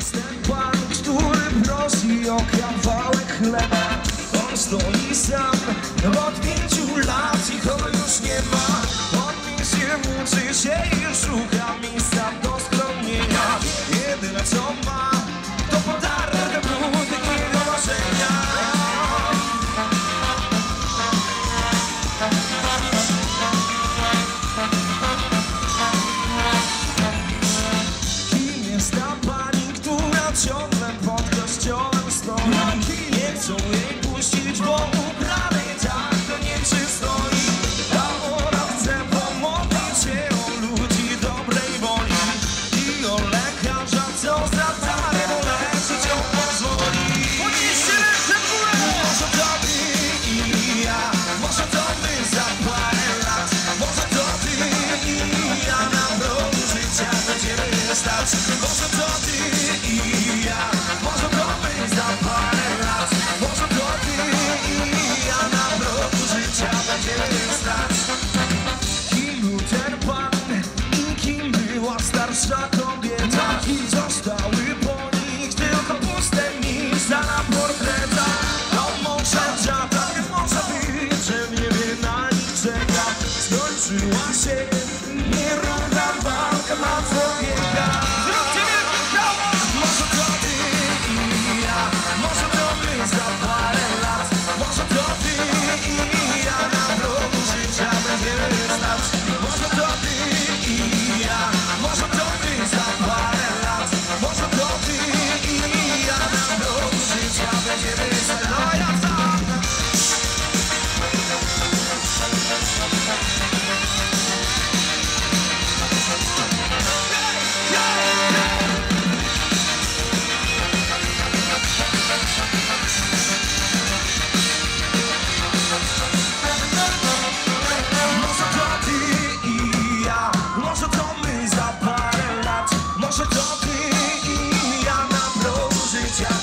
Jestem pan, który prosi o kawałek chleba. On stoi sam no od pięciu lat i go już nie ma. Człowiek puścić, bo ubrany tak to nie przystoi A ona chce się o ludzi dobrej woli. I o lekarza, co za dalej leczyć ją pozwoli. Podnieście ręce w górę! Może to ty i ja, może to Może to ty i ja na progu życia będziemy stać. succès.